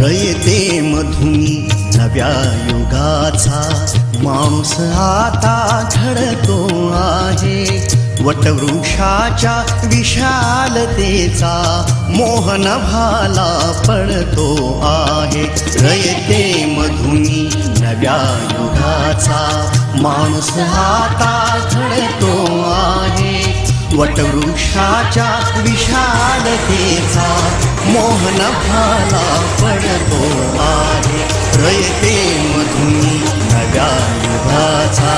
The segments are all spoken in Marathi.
रयते मधुनी नव्या युगाचा माणूस आता घडतो आहे वटवृक्षाच्या विशालतेचा मोहन भाला पडतो आहे. रयते मधुनी नव्या युगाचा माणूस आता घडतो आहे. वटवृक्षाच्या विशालतेचा मोहन भाला पडतो आहे. रयते मधुनी नव्या युगाचा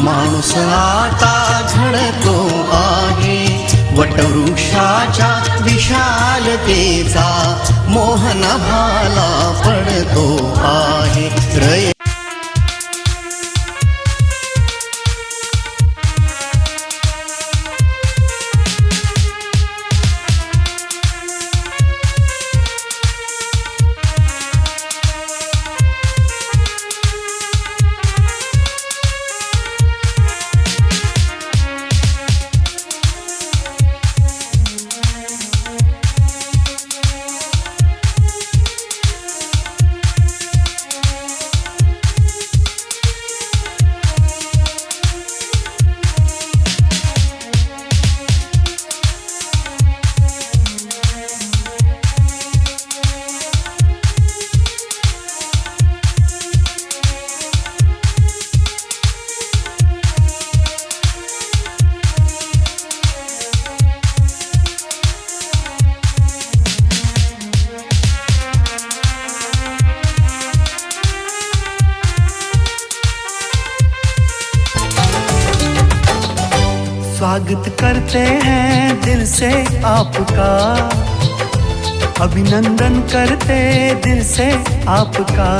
माणूस आता घडतो आहे. वटवृक्षाच्या विशालतेचा मोहन भाला पडतो आहे. रय स्वागत करते हैं दिल से आपका। अभिनंदन करते दिल से आपका।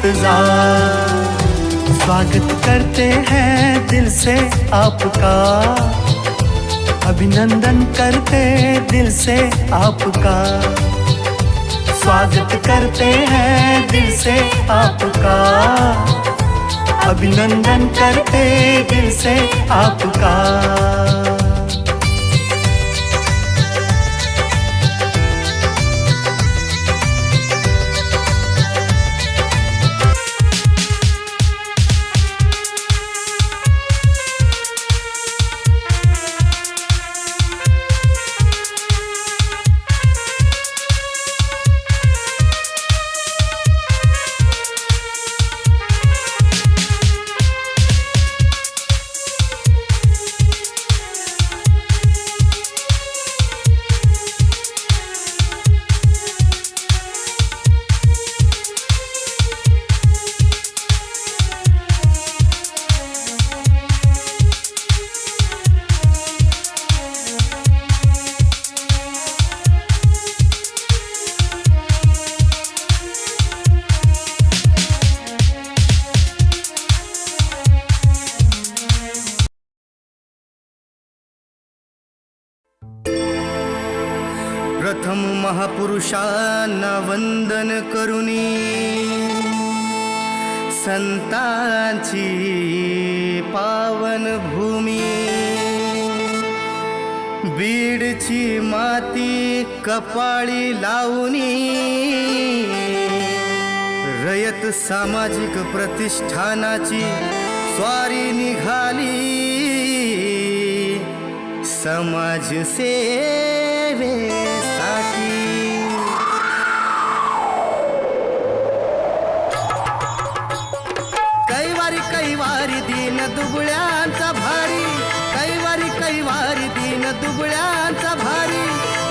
इंतज़ार स्वागत करते हैं दिल से आपका। अभिनंदन करते दिल से आपका। स्वागत करते हैं दिल से आपका। अभिनंदन करते दिल से आपका। प्रथम महापुरुषांना वंदन करुनी. संतांची पावन भूमी बीडची माती कपाळी लावणी रयत सामाजिक प्रतिष्ठानाची स्वारी निघाली. समाज सेवे. दुबळ्यांचा भारी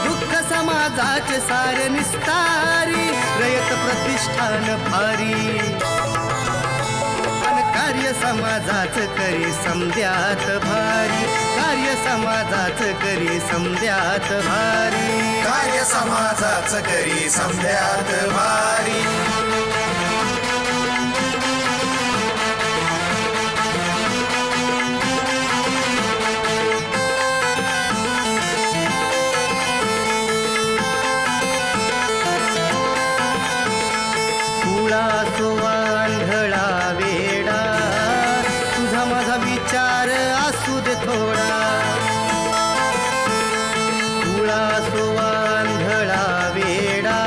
दुःख समाजाचे सारे निस्तारी रयत प्रतिष्ठान भारी. कार्य समाजाच करी समद्यात भारी कार्य समाजाच करी समद्यात भारी. कार्य समाजाच करी समध्यात भारी. माझा विचार असू दे थोडा. तुळा आंधळा वेडा.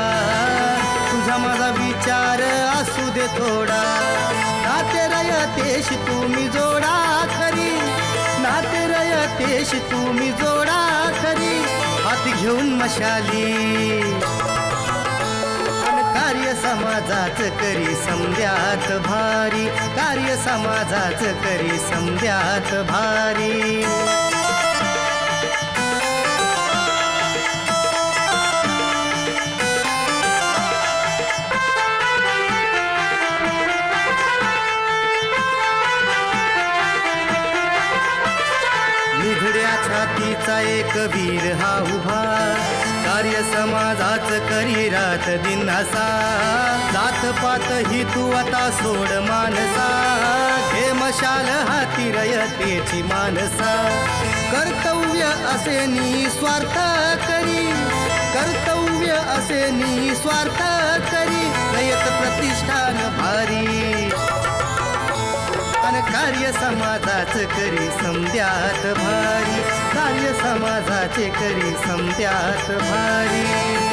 तुझा माझा विचार असू दे थोडा. नाते रयतेश तुम्ही जोडा खरी. नाते रयतेश तुम्ही जोडा खरी. हात घेऊन मशाली. कार्य समाजाच करी समद्यात भारी. कार्य समाजाच करी समद्यात भारी. निघड्या छातीचा एक वीर हा उभा. कार्य समाजाच करी रात दिन असा जात पात ही तू आता सोड मानसा. घे मशाल हाती रयतेची मानसा. कर्तव्य असे निस्वार्थ करी. कर्तव्य असे निस्वार्थ करी. रयत प्रतिष्ठान भारी. अन कार्य समाजाच करी समद्यात भारी. कार्य समाजाचे करी समद्यात भारी.